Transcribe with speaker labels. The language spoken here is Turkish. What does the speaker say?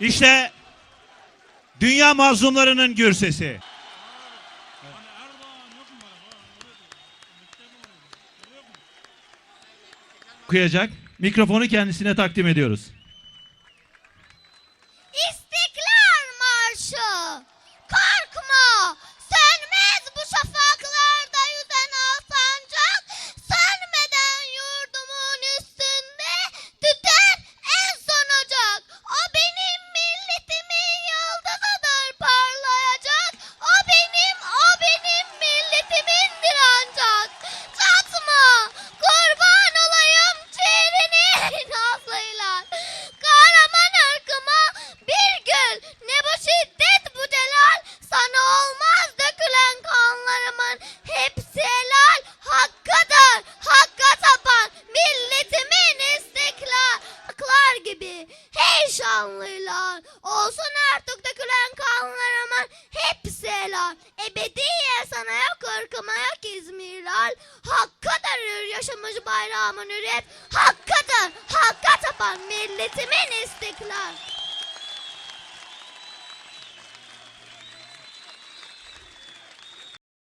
Speaker 1: İşte dünya mazlumlarının gür sesi. Okuyacak. Mikrofonu kendisine takdim ediyoruz.
Speaker 2: İstiklal hepsi helal. Hakkıdır, hakka tapan milletimin istiklal. Aklar gibi hey şanlılar. Olsun artık dökülen kanlarımın hepsi helal. Ebediye sana yok ırkıma yok İzmirlal. Hakkıdır hür yaşamış bayrağımın hürriyet. Hakkıdır, hakka tapan milletimin istiklal.